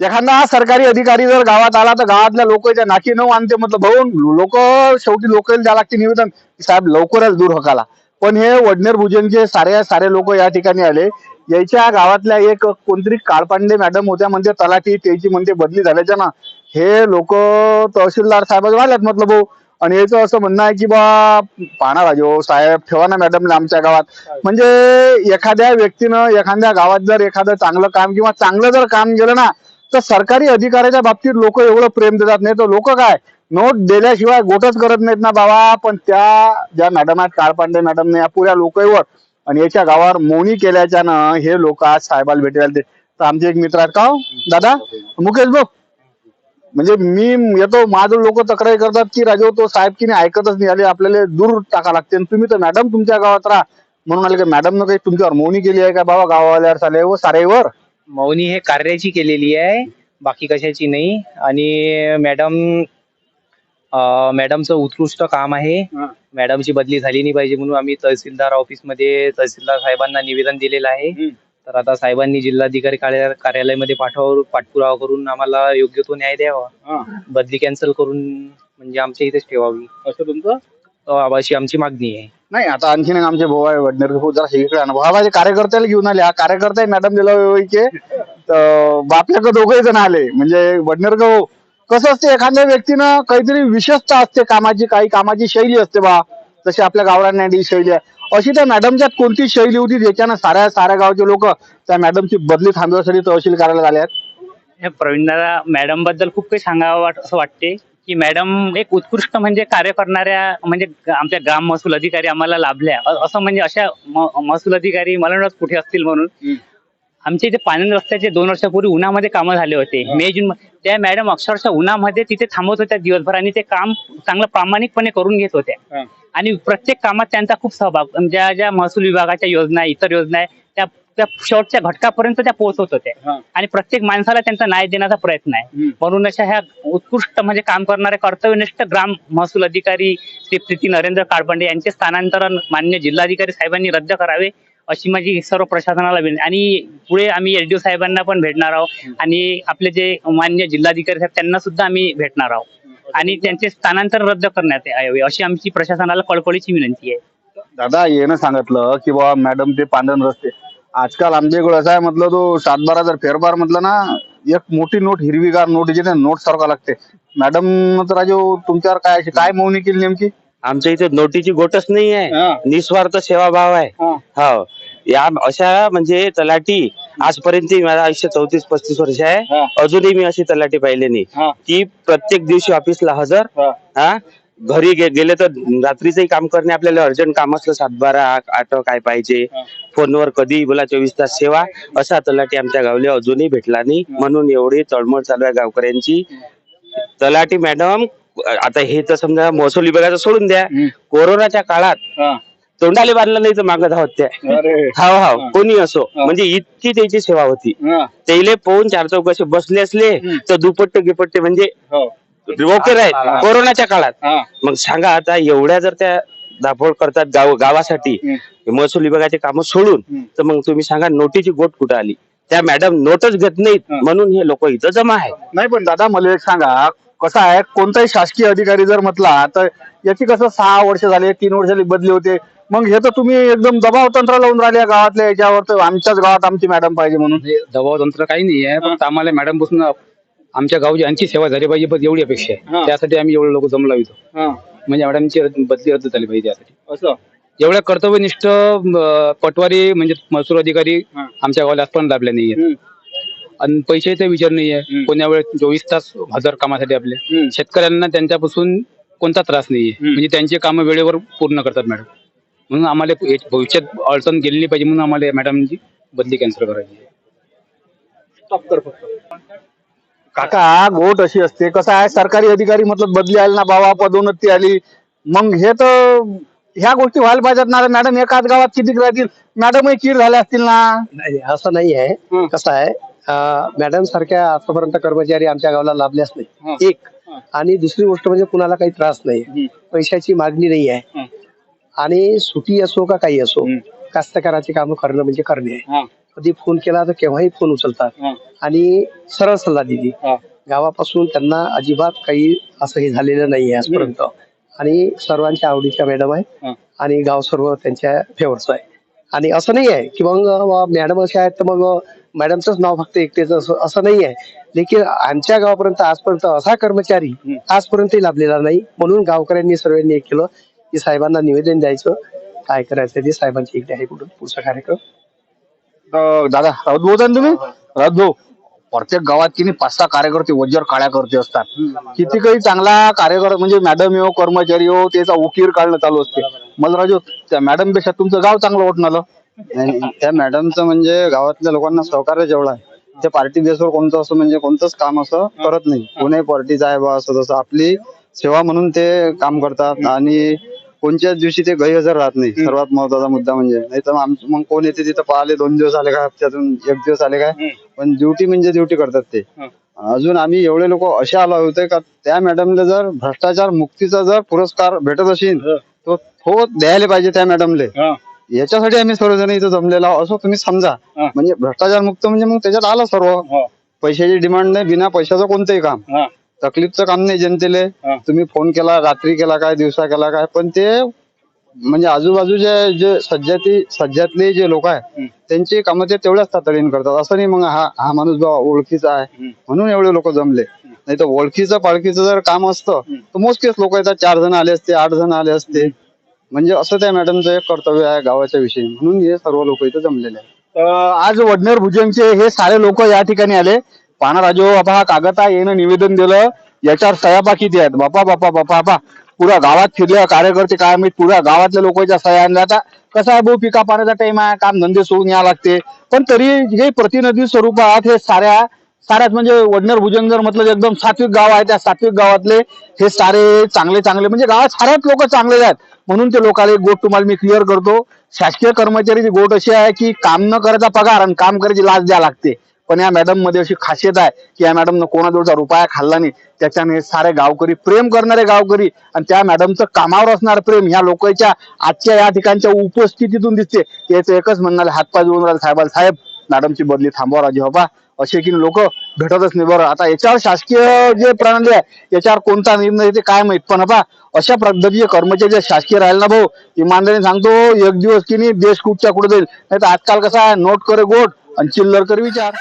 एखादा सरकारी अधिकारी जर गावात आला तर गावातल्या लोकांच्या नाकी न आणते म्हटलं भाऊ लोक शेवटी लोक द्या लागते निवेदन. साहेब लवकरच दूर हकाला. पण हे वडनेर भुजनचे सारे सारे लोक या ठिकाणी आले. याच्या गावातल्या एक कोणतरी काळपांडे मॅडम होत्या म्हणजे तलाठी त्याची म्हणजे बदली झाल्याच्या ना हे लोक तहसीलदार साहेब आल्यात म्हटलं भाऊ. आणि याचं असं म्हणणं आहे की बा पाहणा राजो हो, साहेब ठेवा ना मॅडमला आमच्या गावात. म्हणजे एखाद्या व्यक्तीनं एखाद्या गावात जर एखादं चांगलं काम किंवा चांगलं जर काम केलं ना तर सरकारी अधिकाऱ्याच्या बाबतीत लोक एवढं प्रेम देतात नाही. तर लोक काय? नोट दिल्याशिवाय गोटच करत नाहीत ना बाबा. पण त्या ज्या मॅडम आहेत काळपांडे मॅडम या पुऱ्या लोकांवर आणि याच्या गावावर मोनी केल्याच्यानं हे लोक आज साहेबाला भेटायला ते तर आमचे एक मित्र आहेत. का हो? दादा? मुकेश भाऊ? म्हणजे मी येतो माझं लोक तक्रारी करतात की राजू तो साहेब की नाही ऐकतच नाही. आले आपल्याला दूर टाका लागते. आणि तुम्ही तर मॅडम तुमच्या गावात राहा. म्हणून आले की मॅडमनं काही तुमच्यावर मोनी केली आहे का? बाबा गावाल्यावर साले व हो, सारेवर. मौनी हे कार्याची केलेली आहे बाकी कशाची नाही. आणि मॅडम अं, मॅडमचं उत्कृष्ट काम आहे. मॅडमची बदली झाली नाही पाहिजे म्हणून आम्ही तहसीलदार ऑफिसमध्ये तहसीलदार साहेबांना निवेदन दिलेलं आहे. तर आता साहेबांनी जिल्हाधिकारी कार्या- कार्यालयामध्ये पाठवा पाठपुरावा करून आम्हाला योग्य तो न्याय द्यावा. बदली कॅन्सल करून म्हणजे आमच्या इथेच ठेवावी. असं तुमचं? अं, अशी आमची मागणी आहे. नाही आता आणखीन एक आमचे भाऊ आहे वडनेर भाऊ जरा इकडे आणा. भाऊ माझे कार्यकर्त्याला घेऊन आले. हा कार्यकर्ता मॅडम दिला तर बापल्याकडे दोघे जण आले. म्हणजे वडनेर भाऊ कसं असते एखाद्या व्यक्तीनं काहीतरी विशेषता असते कामाची काही कामाची शैली असते बा. जशी आपल्या गावरांना शैली आहे. अशी त्या मॅडमच्यात कोणती शैली होती ज्याच्यानं साऱ्या साऱ्या गावचे लोक त्या मॅडमची बदली थांबवण्यासाठी तहसील करायला आले आहेत? हे प्रवीणदादा मॅडमबद्दल खूप काही सांगावं वाट असं वाटते. की मॅडम एक उत्कृष्ट म्हणजे कार्य करणाऱ्या म्हणजे आमच्या ग्राम महसूल अधिकारी आम्हाला लाभल्या. अ- असं म्हणजे अशा म- महसूल अधिकारी मला नाही वाटत कुठे असतील म्हणून. आमच्या इथे पानंद रस्त्याचे दोन वर्षापूर्वी उन्हामध्ये कामं झाले होते. मे जून त्या मॅडम अक्षरशः उन्हामध्ये तिथे थांबत होत्या दिवसभर आणि ते काम चांगलं प्रामाणिकपणे करून घेत होत्या. आणि प्रत्येक कामात त्यांचा खूप सहभाग ज्या ज्या महसूल विभागाच्या योजना इतर योजना आहे त्या त्या शेवटच्या घटकापर्यंत त्या पोहोचवत होत्या. आणि प्रत्येक माणसाला त्यांचा न्याय देण्याचा प्रयत्न आहे. म्हणून अशा ह्या उत्कृष्ट म्हणजे काम करणारे कर्तव्यनिष्ठ ग्राम महसूल अधिकारी श्री प्रीती नरेंद्र काळपंडे यांचे स्थानांतरण मान्य जिल्हाधिकारी साहेबांनी रद्द करावे अशी माझी सर्व प्रशासनाला विनंती. आणि पुढे आम्ही एसडीओ साहेबांना पण भेटणार आहोत. आणि आपले जे मान्य जिल्हाधिकारी साहेब त्यांना सुद्धा आम्ही भेटणार आहोत. आणि त्यांचे स्थानांतर रद्द करण्यात यावे अशी आमची प्रशासनाला कळकळीची विनंती आहे. दादा येणं सांगितलं की बाबा मॅडम ते पांढरण रस्ते. आजकाल आमच्या इकडे असं आहे म्हटलं तो सातबारा जर फेरबार म्हटलं ना एक मोठी नोट हिरवीगार नोट जी नोट सारखा लागते मॅडम तर राजू तुमच्यावर काय अशी काय मोहनी केली नेमकी आमच्या इथे नोटीची गोटच नाही आहे. निस्वार्थ सेवाभाव आहे हा. हो या अशा म्हणजे तलाठी आजपर्यंत माझं आयुष्य चौतीस पस्तीस वर्ष हा. आहे अजूनही मी अशी तलाठी पाहिली नाही हा. की प्रत्येक दिवशी ऑफिसला हजर हा. हा घरी गे- गेले तर रात्रीचंही काम करणे आपल्याला अर्जंट काम असलं सातबारा आठ काय पाहिजे हा. फोनवर कधी बोला चोवीस तास सेवा असा तलाठी आमच्या गावले अजूनही भेटला नाही म्हणून एवढी तळमळ चालू आहे गावकऱ्यांची तलाठी मॅडम आता हे तर समजा महसूल विभागाचं सोडून द्या. कोरोनाच्या काळात तोंडाले बांधलं नाही तर मागं धावत त्या हाव हाव हा. कोणी असो हा. म्हणजे इतकी त्याची सेवा होती हा. त्याले पोहून चार चौकशी बसले असले. तर दुपट्टे गिपट्टे म्हणजे ओके हा. आहेत कोरोनाच्या काळात हा. मग सांगा आता एवढ्या जर त्या दाफोड करतात गाव गावासाठी. महसूल विभागाचे कामं सोडून. तर मग तुम्ही सांगा नोटीची गोट कुठं आली त्या मॅडम नोटच घेत नाहीत. म्हणून हे लोक इथं जमा आहे नाही पण दादा मला एक सांगा कसं आहे कोणताही शासकीय अधिकारी जर म्हटला तर याची कसं सहा वर्ष झाले तीन वर्ष झाली बदली होते मग हे तर तुम्ही एकदम दबाव तंत्र लावून राहिले गावातल्या याच्यावर तर आमच्याच गावात आमची मॅडम पाहिजे म्हणून म्हणजे दबाव तंत्र काही नाही आहे फक्त आम्हाला मॅडमपासून आमच्या गावची यांची सेवा झाली पाहिजे बस एवढी अपेक्षा हा. आहे त्यासाठी आम्ही एवढे लोक जमलो इथं म्हणजे मॅडमची बदली रद्द झाली पाहिजे त्यासाठी असं एवढ्या कर्तव्यनिष्ठ अं, पटवारी म्हणजे महसूल अधिकारी हा. आमच्या गावाला आज पण लाभले नाहीये हम्म. आणि पैशाचा विचार नाहीये हम्म. कोण्या वेळेस चोवीस तास हजर कामासाठी आपले हम्म. शेतकऱ्यांना त्यांच्यापासून कोणता त्रास नाहीये हम्म. म्हणजे त्यांचे कामं वेळेवर पूर्ण करतात मॅडम म्हणून आम्हाला भविष्यात अडचण गेली नाही पाहिजे म्हणून आम्हाला मॅडमची बदली कॅन्सल करायची आहे. काका गोट अशी असते कसं आहे सरकारी अधिकारी मतलब बदली आली ना बाबा पदोन्नती आली मग हे तर ह्या गोष्टी व्हायला पाहिजेत ना मॅडम एकाच गावात किती राहतील मॅडमही कीड झाल्या असतील ना नाही असं नाही. आहे कसं आहे मॅडम सारख्या आतापर्यंत कर्मचारी आमच्या गावाला लाभल्याच. नाही एक. आणि दुसरी गोष्ट म्हणजे कुणाला काही त्रास नाही. पैशाची मागणी नाही. आहे आणि सुटी असो का काही असो. कास्तकाराची कामं करणं म्हणजे करणे आहे. कधी फोन केला तर केव्हाही फोन उचलतात. आणि सरळ सल्ला दिली. गावापासून त्यांना अजिबात काही असं हे झालेलं नाही आहे आजपर्यंत आणि सर्वांच्या आवडीच्या मॅडम आहे. आणि गाव सर्व त्यांच्या फेवरचं आहे. आणि असं नाही आहे की मग मॅडम असे आहेत तर मग मॅडमचंच नाव फक्त एकटेच असं असं नाही आहे. लेकिन आमच्या गावापर्यंत आजपर्यंत असा कर्मचारी आजपर्यंतही लाभलेला नाही. म्हणून गावकऱ्यांनी सर्वांनी एक केलं की साहेबांना निवेदन द्यायचं. काय करायचं ते साहेबांची इकडे आहे कुठं पुढचा कार्यक्रम. दादा राऊत भाऊ ना तुम्ही? राऊत भाऊ प्रत्येक गावात की नाही पाच सहा कार्यकर्ते वज्र काळ्या करते असतात. किती काही चांगला कार्यकर्ता म्हणजे मॅडम हो कर्मचारी हो त्याचा उकीर काढणं चालू असते. मला राजू त्या मॅडमपेक्षा तुमचं गाव चांगलं वाटून आलं त्या मॅडमचं म्हणजे गावातल्या लोकांना सहकार्य जेवढा आहे त्या पार्टी बेसवर कोणतं असं म्हणजे कोणतंच काम असं करत नाही. कोणी पार्टीचा आहे बा असं तसं आपली सेवा म्हणून ते काम करतात आणि कोणत्याच दिवशी ते गैरहजर राहत नाही. सर्वात महत्त्वाचा मुद्दा म्हणजे नाही तर मग कोण येते तिथं पाहिले दोन दिवस आले काय हप्त्यातून एक दिवस आले काय? पण ड्युटी म्हणजे ड्युटी करतात ते. अजून आम्ही एवढे लोक असे आलो होते का त्या मॅडमला जर भ्रष्टाचार मुक्तीचा जर पुरस्कार भेटत असेल तो तो द्यायला पाहिजे त्या मॅडमले. याच्यासाठी आम्ही सर्वजण इथं जमलेलो आहोत. असं तुम्ही समजा. म्हणजे भ्रष्टाचार मुक्त म्हणजे मग त्याच्यात आलं सर्व. पैशाची डिमांड नाही बिना पैशाचं कोणतंही काम. तकलीफचं काम नाही जनतेले. हा. तुम्ही फोन केला रात्री केला काय दिवसा केला काय. पण ते म्हणजे आजूबाजूचे जे सज्जाती सज्जातले जे लोक आहे त्यांची कामं ते तेवढ्याच तातडीने करतात. असं नाही मग हा हा माणूस बा ओळखीचा आहे. म्हणून एवढे लोक जमले. नाही तर ओळखीचं पाळखीचं जर काम असतं तर मोजकेच लोक येतात. चार जण आले असते आठ जण आले असते. म्हणजे असं त्या मॅडमचं एक कर्तव्य आहे गावाच्या विषयी. म्हणून हे सर्व लोक इथं जमलेले आहेत. अं, आज वडनेर भुजंगचे हे सारे लोक या ठिकाणी आले. पाना राजो बाबा हा कागद आहे येणं निवेदन दिलं याच्यावर सह्या किती आहेत. बापा बापा बापा बापा. पुऱ्या गावात फिरले कार्यकर्ते काय माहीत पुऱ्या गावातल्या लोकांच्या सह्या आणल्या आता. कसं आहे भाऊ पिका पाण्याचा टाइम आहे काम धंदे सोडून यावं लागते. पण तरी हे प्रतिनिधी स्वरूपात हे साऱ्या साऱ्यात म्हणजे वडनेर भुजंगर जर म्हटलं एकदम सात्विक गाव आहे त्या सात्विक गावातले हे सारे चांगले चांगले म्हणजे गावात साऱ्याच लोक चांगले आहेत. म्हणून ते लोकांना एक गोष्ट तुम्हाला मी क्लिअर करतो. शासकीय कर्मचारीची गोट अशी आहे की काम न करायचा पगार आणि काम करायची लाच द्या लागते. पण या मॅडममध्ये अशी खासियत आहे की या मॅडमनं कोणाजवळचा रुपया खाल्ला नाही. त्याच्याने सारे गावकरी प्रेम करणारे गावकरी आणि त्या मॅडमचं कामावर असणार प्रेम ह्या लोकांच्या आजच्या या ठिकाणच्या उपस्थितीतून दिसते. याचं एकच म्हणणार हातपाय जोडून राहिले साहेबाला साहेब मॅडमची बदली थांबवा राजे बाबा. असे की लोक भेटतच नाही बरं. आता याच्यावर शासकीय जे प्रणाली आहे याच्यावर कोणता निर्णय येते काय माहीत. पण बा अशा पद्धतीचे कर्मचारी जे शासकीय राहिले ना भाऊ इमानदारीने सांगतो एक दिवस की नाही देश कुठच्या कुठे जाईल. नाही तर आजकाल कसा आहे नोट करे गोट आणि चिल्लर कर विचार.